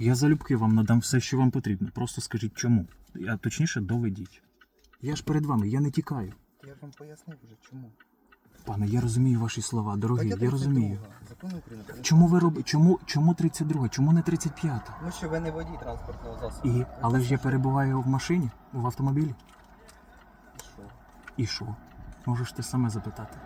Я залюбки вам надам все, що вам потрібно. Просто скажіть чому. А точніше, доведіть. Я ж перед вами, я не тікаю. Я вам пояснив вже чому. Пане, я розумію ваші слова, Стаття я розумію. 32 Закону України. про Чому ви робите? Чому, чому 32? Чому не 35? Тому що ви не водій транспортного засобу. І, Ви але ж я перебуваю в машині, в автомобілі. І що? І що? Можеш ти саме запитати.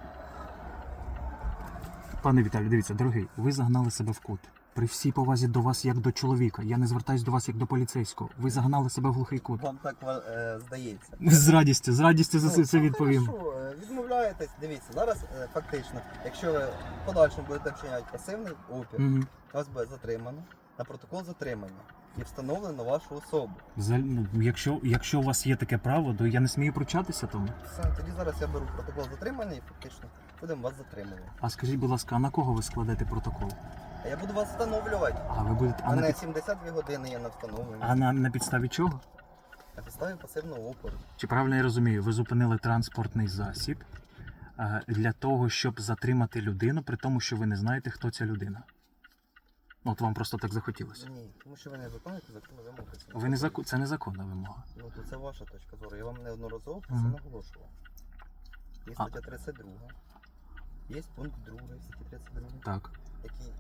Пане Віталію, дивіться, дорогий, ви загнали себе в кут. При всій повазі до вас як до чоловіка. Я не звертаюсь до вас як до поліцейського. Ви загнали себе в глухий кут. Вам так е, здається. З радістю, з радістю за це, Ну, це відповім. хорошо, е, Відмовляєтесь, дивіться, зараз е, фактично, якщо ви в подальшому будете вчиняти пасивний опір, Угу. вас буде затримано на протокол затримання і встановлено вашу особу. ну, якщо, якщо у вас є таке право, то я не смію пручатися тому. Все, тоді зараз я беру протокол затримання і фактично будемо вас затримувати. А скажіть, будь ласка, а на кого ви складете протокол? А я буду вас встановлювати. А ви будете. А А на, не під... 72 години я на встановленні. а на, на підставі чого? На підставі пасивного опору. Чи правильно я розумію, ви зупинили транспортний засіб е, для того, щоб затримати людину, при тому, що ви не знаєте, хто ця людина? Ну, От вам просто так захотілося. Ні, тому що ви не виконуєте законну вимогу. Ви не зако... Це незаконна вимога. Ну, то це ваша точка зору. Я вам неодноразово про це Мгм. наголошував. Є А. стаття 32. Є пункт 2 статті 32, Так. який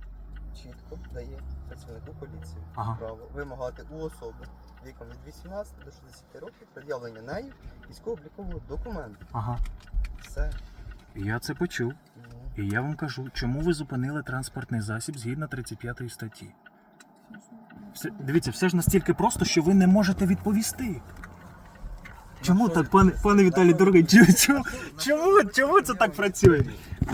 чітко дає працівнику поліції Ага. право вимагати у особи віком від 18 до 60 років пред'явлення нею військово-облікового документу. Ага. Все. Я це почув. Ну, І я вам кажу, чому ви зупинили транспортний засіб згідно 35 статті. Все, дивіться, все ж настільки просто, що ви не можете відповісти. Чому так, пане, пане Віталій, дорогий, чому, чому, чому, чому це так працює?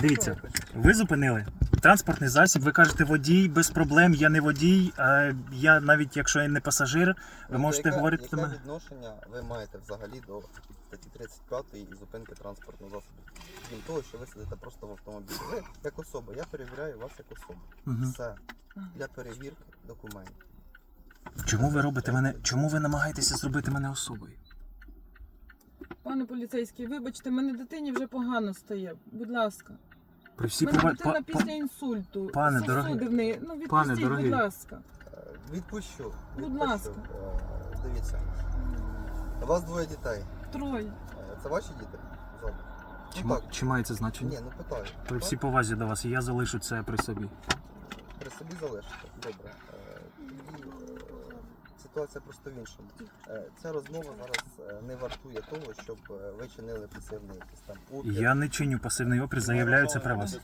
Дивіться, ви зупинили транспортний засіб, ви кажете водій без проблем, я не водій, а я навіть якщо я не пасажир, ви Ну, можете яке- говорити яке мене. відношення ви маєте взагалі до статті 35 і зупинки транспортного засобу? Крім того, що ви сидите просто в автомобілі. Ви як особа, я перевіряю вас як особу. Мгм. Все. Для перевірки документів. Чому ви робите мене? Чому ви намагаєтеся зробити мене особою? Пане поліцейський, вибачте, мене дитині вже погано стає. Будь ласка. При всій мене пова- дитина па- па- після інсульту. пане Сосуди дорогий. в неї. Ну, відпустіть, Пане дорогий. будь ласка. Е, Відпущу. Будь відпущу. ласка. Е, Дивіться. У вас двоє дітей. Троє. Е, Це ваші діти? Ззаду? Чи, Ну ма- так. чи має це значення? Ні, ну питаю. При всій повазі до вас, я залишу це при собі. При собі залишите. Добре. Е, Тоді ситуація просто в іншому. Е, Ця розмова зараз е, не вартує того, щоб е, ви чинили пасивний якийсь там опір. Я не чиню пасивний опір, заявляю це про вас.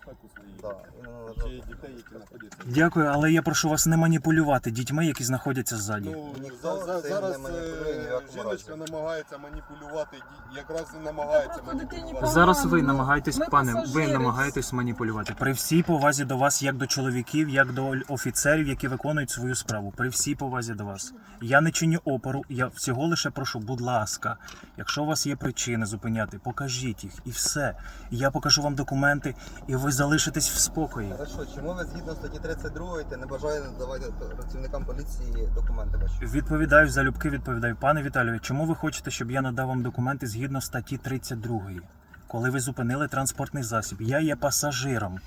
Да, і не належав. дітей, які знаходяться. Дякую, але я прошу вас не маніпулювати дітьми, які знаходяться ззаді. Ну, Ніхто за, за, цим зараз маніпулює ні в е, якому жіночка намагається маніпулювати, ді- якраз і намагається дитині маніпулювати. Зараз ви намагаєтесь, Ми пане, ви пасажири. намагаєтесь маніпулювати. При всій повазі до вас, як до чоловіків, як до офіцерів, які виконують свою справу. При всій повазі до вас. Я не чиню опору, я всього лише прошу, будь ласка, якщо у вас є причини зупиняти, покажіть їх і все. Я покажу вам документи, і ви залишитесь в спокої. Хорошо, чому ви згідно статті 32 ти не бажаєте надавати працівникам поліції документи ваші? Відповідаю залюбки, відповідаю. Пане Віталію, чому ви хочете, щоб я надав вам документи згідно статті 32, коли ви зупинили транспортний засіб? Я є пасажиром.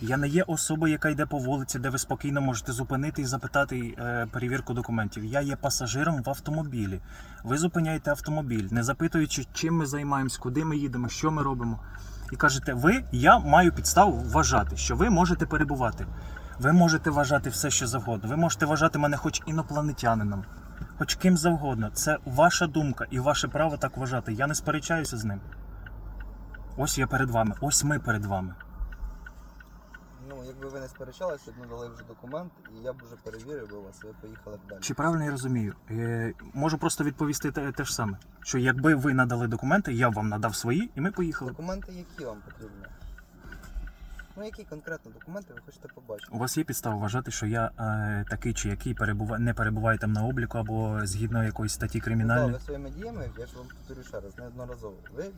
Я не є особа, яка йде по вулиці, де ви спокійно можете зупинити і запитати е, перевірку документів. Я є пасажиром в автомобілі. Ви зупиняєте автомобіль, не запитуючи, чим ми займаємось, куди ми їдемо, що ми робимо. І кажете, ви, я маю підставу вважати, що ви можете перебувати. Ви можете вважати все, що завгодно. Ви можете вважати мене хоч інопланетянином, хоч ким завгодно. Це ваша думка і ваше право так вважати. Я не сперечаюся з ним. Ось я перед вами, ось ми перед вами. Якби ви не сперечалися, б дали вже документ, і я б вже перевірив би вас, ви поїхали б далі. Чи правильно я розумію? Е, можу просто відповісти те, те ж саме. Що якби ви надали документи, я б вам надав свої, і ми поїхали. Документи які вам потрібні? Ну, які конкретно документи ви хочете побачити? У вас є підстава вважати, що я е, такий чи який перебува... не перебуває там на обліку або згідно якоїсь статті кримінальної. ви своїми діями, я ж вам повторю ще раз, неодноразово. Ви. Ви-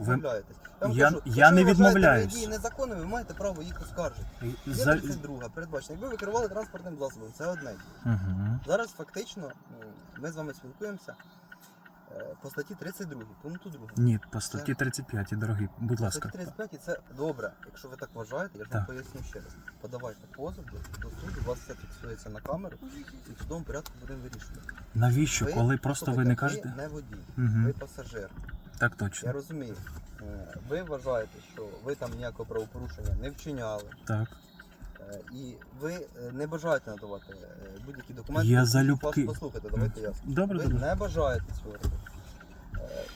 Відмовляєтесь. вам Я- кажу, я не відмовляюсь. дії незаконними, ви маєте право їх оскаржити. Є За... 32 передбачено. Якби ви керували транспортним засобом, це одне. Угу. Зараз фактично ну, ми з вами спілкуємося. Е, По статті 32, пункту 2. Ні, по статті 35, дорогий, будь ласка. По статті 35 це добре. Якщо ви так вважаєте, я ж вам поясню ще раз. Подавайте позов до, до суду, у вас все фіксується на камеру, і в судовому порядку будемо вирішувати. Навіщо? Ви- Коли просто ви не кажете? Ви не водій, Угу. ви пасажир. Так точно. Я розумію. Е, Ви вважаєте, що ви там ніякого правопорушення не вчиняли, Так. Е, і ви е, не бажаєте надавати е, будь-які документи. Я залюбки. вас Послухайте, давайте я. Добре, Ви добре. не бажаєте цього робити.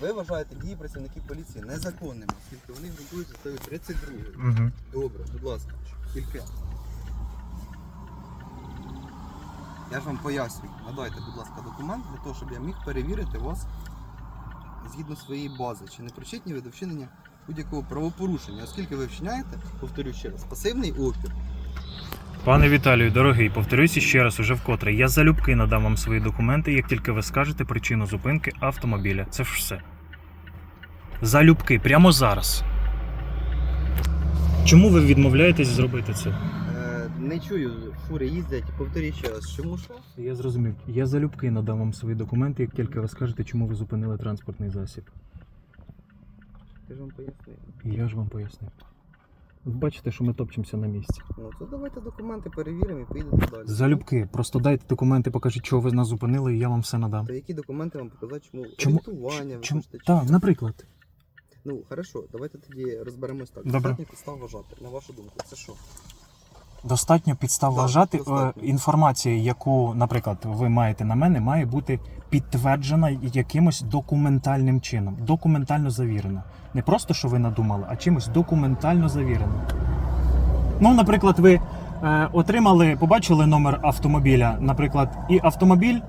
Ви вважаєте дії працівників поліції незаконними, оскільки вони ґрунтуються статтею 32. Угу. Добре, будь ласка, тільки. Я ж вам пояснюю. Надайте, будь ласка, документ для того, щоб я міг перевірити вас згідно своєї бази, чи не причетні ви до вчинення будь-якого правопорушення, оскільки ви вчиняєте, повторю ще раз, пасивний опір. Пане Віталію, дорогий, повторюся ще раз уже вкотре. Я залюбки надам вам свої документи, як тільки ви скажете причину зупинки автомобіля. Це ж все. Залюбки, прямо зараз. Чому ви відмовляєтесь зробити це? Е, не чую, фури їздять, повторюю ще раз, чому що? Я зрозумів. Я залюбки надам вам свої документи, як тільки ви скажете, чому ви зупинили транспортний засіб. Я ж вам пояснив. Я ж вам пояснив. Ви бачите, що ми топчемося на місці. Ну, то давайте документи перевіримо і поїдемо далі. Залюбки, просто дайте документи, покажіть, чого ви нас зупинили, і я вам все надам. То які документи вам показати, чому, Чому- орієнтування, ви Чому? хочете, чи- Так, наприклад. Ну, хорошо, давайте тоді розберемось так. Добре. Достатньо підстав вважати, на вашу думку, це що? Достатньо підстав Так, вважати. е, достатньо. Інформація, яку, наприклад, ви маєте на мене, має бути підтверджена якимось документальним чином. Документально завірена. Не просто, що ви надумали, а чимось документально завірено. Ну, наприклад, ви е, отримали, побачили номер автомобіля, наприклад, і автомобіль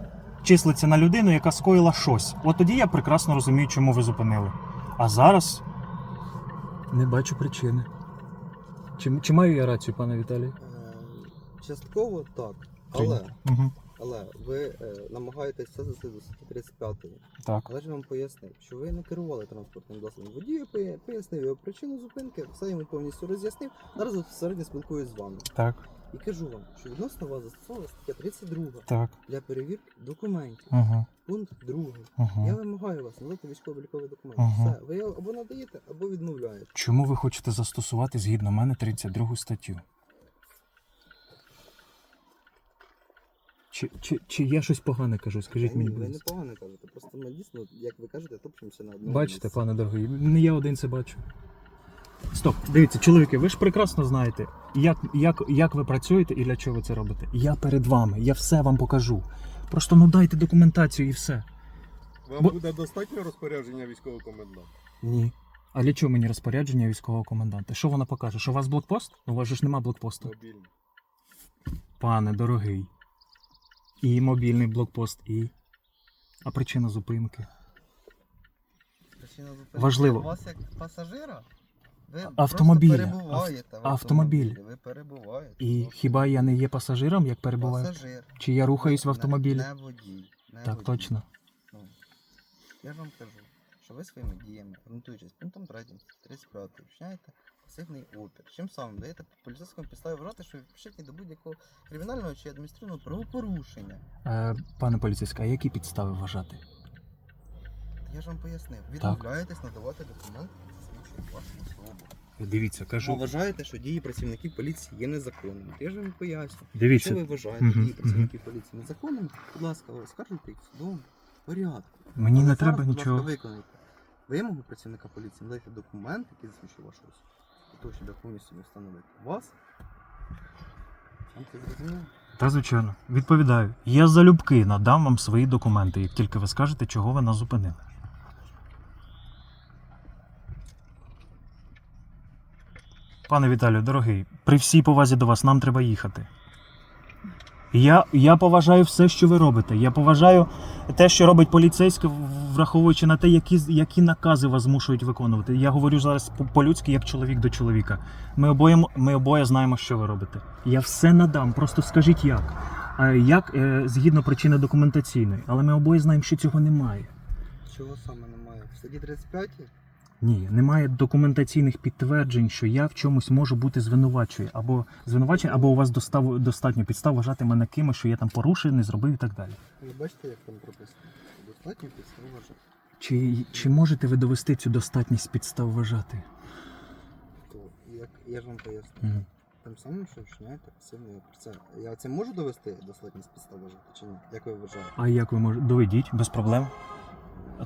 числиться на людину, яка скоїла щось. От тоді я прекрасно розумію, чому ви зупинили. А зараз не бачу причини. Чи, чи маю я рацію, пане Віталій? Е, частково так. Але, Угу. але ви е, намагаєтесь все засити до статті 35. Так. Але ж вам пояснив, що ви не керували транспортним засобом. Водію пояснив його причину зупинки, все йому повністю роз'яснив. Зараз от середньо спілкуюсь з вами. Так, І кажу вам, що відносно вас застосована стаття 32 так. для перевірки документів. Угу. Пункт 2. Угу. Я вимагаю вас надати військово-обліковий документ. Ага. Все, ви його або надаєте, або відмовляєте. Чому ви хочете застосувати згідно мене 32 статтю? Чи, чи, чи я щось погане кажу? Скажіть Та мені, ні, будь ви ласка. непогано кажете. Просто ми дійсно, як ви кажете, топчемося на одному. Бачите, місці. пане дорогий, не я один це бачу. Стоп, дивіться, чоловіки, ви ж прекрасно знаєте, як, як, як ви працюєте і для чого ви це робите. Я перед вами, я все вам покажу. Просто ну дайте документацію і все. Вам Бо- буде достатньо розпорядження військового коменданта? Ні. А для чого мені розпорядження військового коменданта? Що вона покаже? Що у вас блокпост? У вас же ж нема блокпосту. Мобільний. Пане дорогий. І мобільний блокпост, і. А причина зупинки. Причина зупинки Важливо. У Вас як пасажира? Ви Автомобіля. просто перебуваєте в автомобіль. Ви перебуваєте. І Ну, хіба я не є пасажиром, як перебуваю? Пасажир. Чи я рухаюсь в автомобілі? Не, водій. Не Так, водій. точно. Ну, я ж вам кажу, що ви своїми діями, ґрунтуючись пунктом 3, 35, вчиняєте пасивний опір. Чим самим даєте поліцейському підставі вважати, що ви причетні до будь-якого кримінального чи адміністративного правопорушення. Е, пане поліцейська, а які підстави вважати? Я ж вам пояснив. Відмовляєтесь надавати документи, засвідчують вашу особу. Ви вважаєте, що дії працівників поліції є незаконними. Я ж вам поясню. Дивіться, Якщо ви вважаєте Мгм, дії працівників поліції незаконними, будь ласка, оскаржуйте їх в судовому порядку. мені Але не зараз, треба будь ласка, нічого. виконайте вимогу працівника поліції, надайте документ, який засвідчує вашу особу. Для того, щоб я повністю не встановити вас. Вам це зрозуміло? Та звичайно, відповідаю. Я залюбки надам вам свої документи, як тільки ви скажете, чого ви нас зупинили. Пане Віталію, дорогий, при всій повазі до вас нам треба їхати. Я, я поважаю все, що ви робите. Я поважаю те, що робить поліцейський, враховуючи на те, які, які накази вас змушують виконувати. Я говорю зараз по- по-людськи, як чоловік до чоловіка. Ми обоє, ми обоє знаємо, що ви робите. Я все надам, просто скажіть як. Як е, згідно причини документаційної, але ми обоє знаємо, що цього немає. Чого саме немає? В статті 35 Ні, немає документаційних підтверджень, що я в чомусь можу бути звинувачую, або звинувачений, або у вас достав, достатньо підстав вважати мене кимось, що я там порушив, не зробив і так далі. ви бачите, як там прописано? Достатньо підстав вважати. Чи, чи можете ви довести цю достатність підстав вважати? То, як я ж вам поясню. Мгм. Тим самим, що вчиняєте пасивний. Це я це можу довести достатність підстав вважати чи ні? Як ви вважаєте? А як ви можете? Доведіть, без проблем.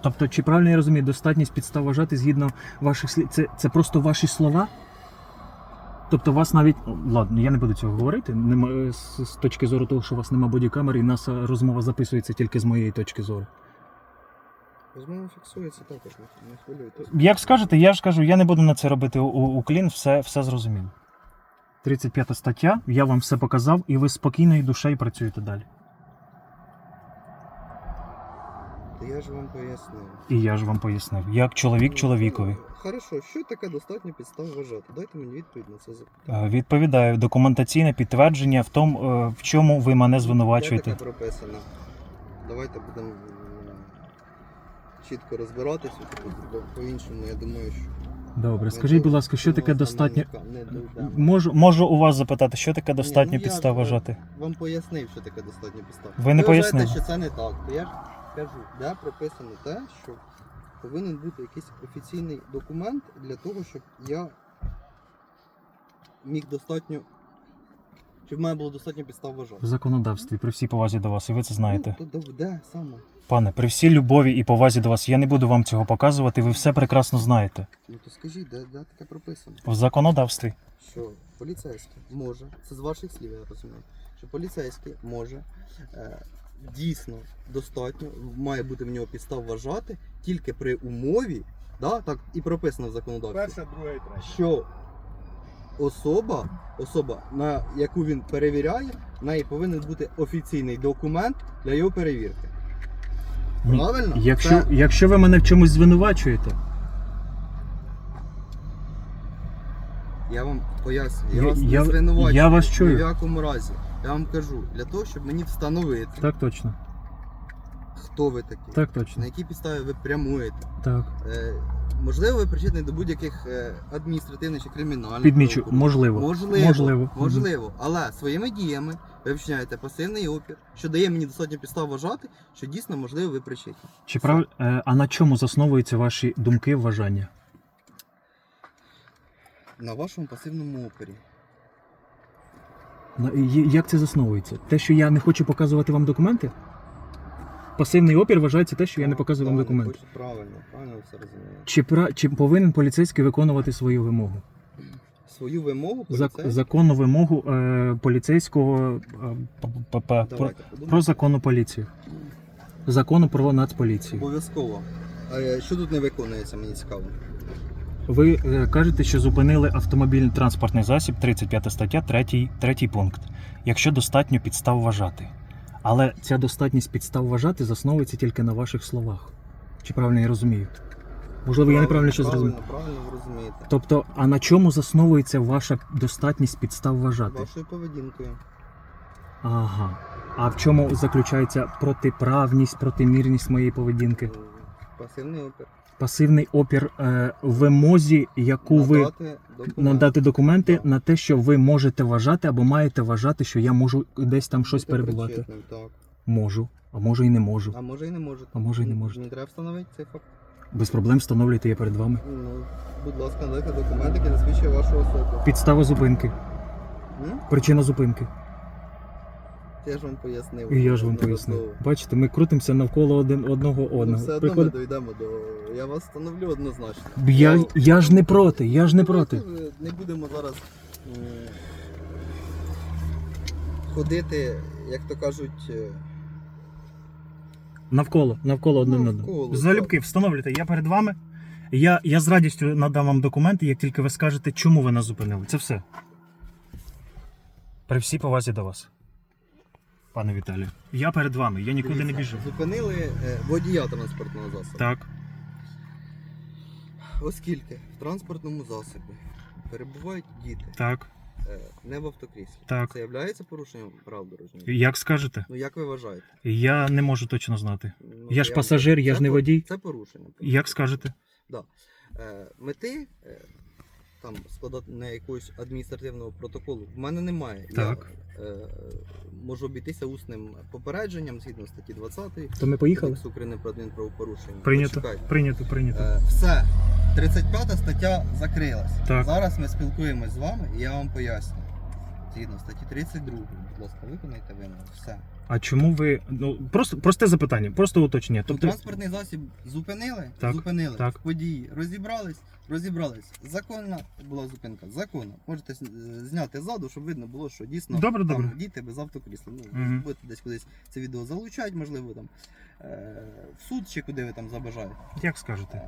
Тобто, чи правильно я розумію, достатність підстав вважати згідно ваших слів. Це, це просто ваші слова? Тобто вас навіть. Ладно, я не буду цього говорити. Нема, з, з точки зору того, що у вас нема бодікамери, і нас е, розмова записується тільки з моєї точки зору. Розмова фіксується також, не, хвилюйтесь. Як скажете, я ж кажу, я не буду на це робити у- у- уклін, все, все зрозуміло. 35 стаття, я вам все показав, і ви спокійною душею працюєте далі. Я ж вам пояснив. І я ж вам пояснив, як чоловік чоловікові. Хорошо, що таке достатньо підстав вважати? Дайте мені відповідь на це запитання. Е, Відповідаю, документаційне підтвердження в тому, е, в чому ви мене Де звинувачуєте. таке прописано? Давайте будемо м, чітко розбиратися, бо по-іншому, я думаю, що. Добре, скажіть, будь ласка, що таке достатньо. Можу, можу у вас запитати, що таке достатньо ну, підстав вважати? Вам пояснив, що таке достатньо підстав. Ви не вважаєте, пояснили. що це не так. То я ж кажу, де прописано те, що повинен бути якийсь офіційний документ для того, щоб я міг достатньо. Щоб в мене було достатньо підстав вважати. В законодавстві, при всій повазі до вас, і ви це знаєте. Ну, то де- де саме? Пане, при всій любові і повазі до вас, я не буду вам цього показувати, ви все прекрасно знаєте. Ну то скажіть, де, де таке прописано? В законодавстві. Що поліцейський може, це з ваших слів, я розумію, що поліцейський може е, дійсно достатньо, має бути в нього підстав вважати тільки при умові, да, так і прописано в законодавстві, Перша, друга і третя. що особа, особа, на яку він перевіряє, в неї повинен бути офіційний документ для його перевірки. Ні. Правильно? Якщо, Це- якщо ви мене в чомусь звинувачуєте, Я вам пояснюю, я, Я- вас я- не звинувачую. я вас Ні в якому разі. Я вам кажу, для того, щоб мені встановити, так точно. хто ви такі, Так точно. на якій підставі ви прямуєте. Так. Е, можливо, ви причетні до будь-яких е, адміністративних чи кримінальних. Підмічу, правопорушень. можливо. Можливо, Можливо. можливо. Але своїми діями ви вчиняєте пасивний опір, що дає мені достатньо підстав вважати, що дійсно можливо ви причетні. Чи прав... е, а на чому засновуються ваші думки, вважання? На вашому пасивному опорі. Є- Як це засновується? Те, що я не хочу показувати вам документи? Пасивний опір вважається те, що я не показую вам документи. Правильно, правильно все розумієте. Чи, пра... чи повинен поліцейський виконувати свою вимогу? Свою вимогу Зак... поліцейський- Законну вимогу е, поліцейського е, п- п- п- про... Давайте подумаємо. про законну поліцію. Закону про нацполіцію. Обов'язково. А що тут не виконується, мені цікаво. Ви е, кажете, що зупинили автомобільний транспортний засіб, 35 стаття, 3, 3 пункт. Якщо достатньо підстав вважати. Але ця достатність підстав вважати засновується тільки на ваших словах. Чи правильно я розумію? Можливо, я неправильно що зрозумів. Правильно, правильно ви розумієте. Тобто, а на чому засновується ваша достатність підстав вважати? Вашою поведінкою. Ага. А в чому заключається протиправність, протимірність моєї поведінки? Пасивний опір. Пасивний опір е, вимозі, яку ви Надати документ. надати документи Так. на те, що ви можете вважати або маєте вважати, що я можу десь там щось Бути перебувати. причетним, Так. Можу, а може і не можу. А може і не можете. А може і не М, можете. Не треба встановити цей факт. Без проблем встановлюйте я перед вами. Ну, будь ласка, надайте документ, який засвідчує вашу особу. Підстава зупинки, М? причина зупинки. Я ж вам пояснив. І я ж вам пояснив. Бачите, ми крутимося навколо один одного Ну, одного. все одно ми дійдемо до. Я вас встановлю однозначно. Я, Ну, я ж не проти, я ж не проти. Давайте Не будемо зараз м, ходити, як то кажуть, е, Навколо, навколо один Навколо, одного. Залюбки, встановлюйте, я перед вами. Я, я з радістю надам вам документи, як тільки ви скажете, чому ви нас зупинили. Це все. При всій повазі до вас. Пане Віталію. Я перед вами, я нікуди не біжу. Зупинили е, водія транспортного засобу. Так. Оскільки в транспортному засобі перебувають діти Так, е, не в автокріслі. Так. Це є порушенням прав дорожнього? як скажете, Ну як ви вважаєте? я не можу точно знати. Ну, Я ж пасажир, я ж не по- водій. Це порушення. Як скажете? Е, мети е, там складати на якогось адміністративного протоколу в мене немає. Так. Я е, можу обійтися усним попередженням згідно статті 20 То ми поїхали? Кодексу України про адмінправопорушення. Прийнято, Почекайте. прийнято, прийнято. Е, все. 35 стаття закрилась. Так. Зараз ми спілкуємось з вами і я вам поясню. Згідно статті 32, будь ласка, виконайте вимогу. Все. А чому ви. Ну, просто просте запитання, просто уточнення. Тобто Тобто, транспортний засіб зупинили, Так, зупинили так. події, розібрались, розібрались. Законна була зупинка, законна. Можете е, зняти ззаду, щоб видно було, що дійсно Добре, там добре. діти без автокрісла. Ну, Мгм. будете десь кудись це відео залучати, можливо, там е, в суд чи куди ви там забажаєте. як скажете?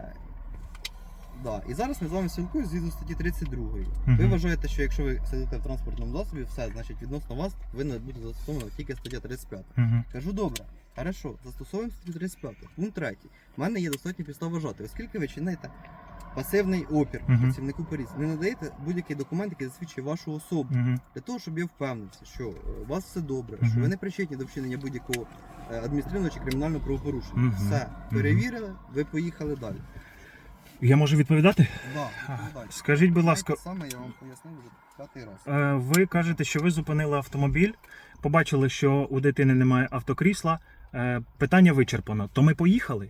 Да. І зараз ми з вами спілкуємося згідно статті 32. Мгм. Ви вважаєте, що якщо ви сидите в транспортному засобі, все, значить відносно вас повинна бути застосована тільки стаття 35. Угу. Кажу, добре, хорошо, застосовуємо статтю 35. Пункт 3. У мене є достатньо підстав вважати, оскільки ви чините пасивний опір Мгм. працівнику поліції, не надаєте будь-який документ, який засвідчує вашу особу, Угу. для того, щоб я впевнився, що е, у вас все добре, що ви не причетні до вчинення будь-якого е, адміністративного чи кримінального правопорушення. Мгм. Все, Мгм. перевірили, ви поїхали далі. Я можу відповідати? Да, відповідайте. Скажіть, будь ласка, саме я вам пояснив вже п'ятий раз. е, ви кажете, що ви зупинили автомобіль, побачили, що у дитини немає автокрісла. е, Питання вичерпано. То ми поїхали?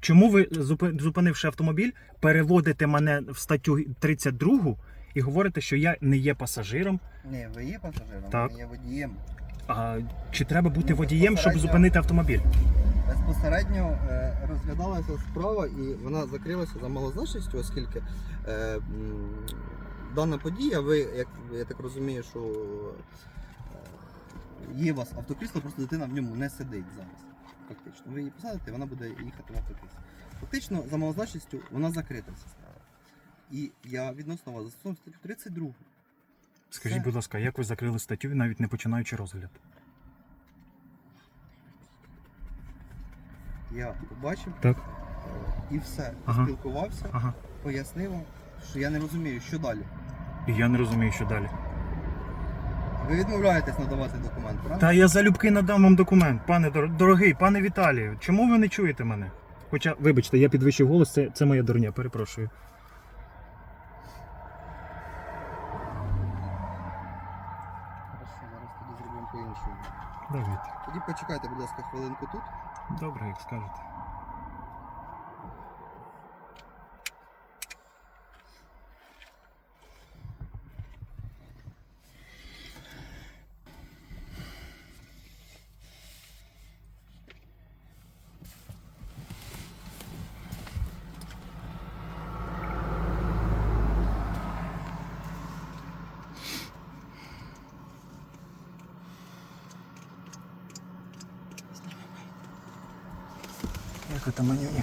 Чому ви, зупи- зупинивши автомобіль, переводите мене в статтю 32 і говорите, що я не є пасажиром? Ні, ви є пасажиром, Так. ви є водієм. А чи треба бути водієм, щоб зупинити автомобіль? Безпосередньо е, розглядалася справа і вона закрилася за малозначністю, оскільки е, дана подія, ви, як я так розумію, що е, є у вас автокрісло, просто дитина в ньому не сидить зараз. Фактично. Ви її посадите, вона буде їхати в автокріслі. Фактично, за малозначністю вона закрита. І я відносно вас застосовую статтю 32. Скажіть, будь ласка, як ви закрили статтю, навіть не починаючи розгляд? Я побачив Так. е, і все. Ага. Спілкувався, Ага. пояснив вам, що я не розумію, що далі. І я не розумію, що далі. Ви відмовляєтесь надавати документ, правильно? Та я залюбки надам вам документ, пане дор- дорогий, пане Віталію. Чому ви не чуєте мене? Хоча, вибачте, я підвищив голос, це, це моя дурня, перепрошую. Хорошо, зараз тоді зробимо по-іншому. Давайте. Тоді почекайте, будь ласка, хвилинку тут. Добре, як скажете. Як это манюні?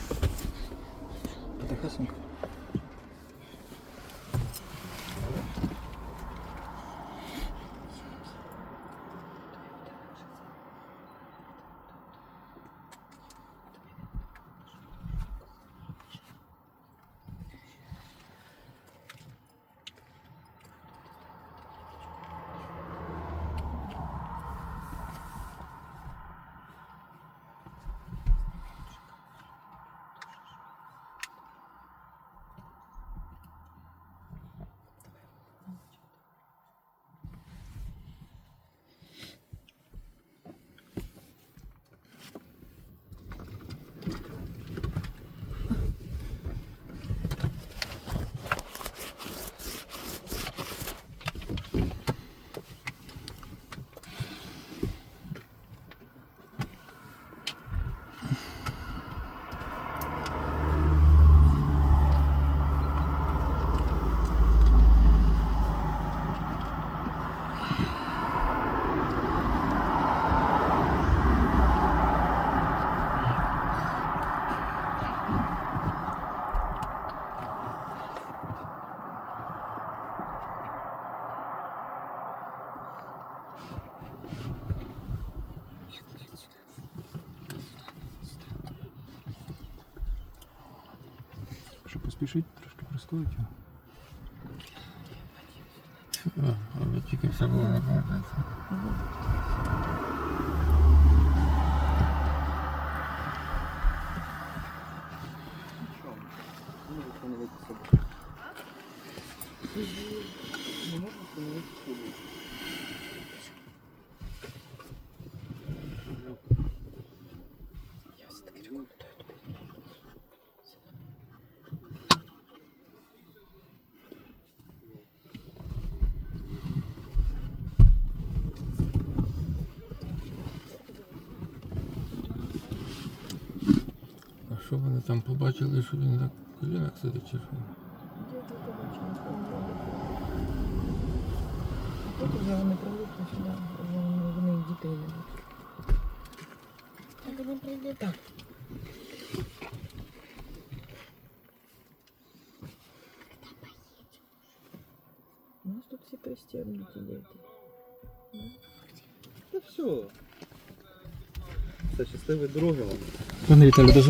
Що поспішити, трошки простоїть його. Але а, тільки все було накладається. Не можна встановити собі. Що вони там побачили, що він на колінах сидить чи що? Тут вже вони прилипли сюди, вже вони, дітей не. Так не прийде. Так. У нас тут всі пристегнуті діти. Та все. Все, щасливої дороги вам. Пане Віталію, дозвольте.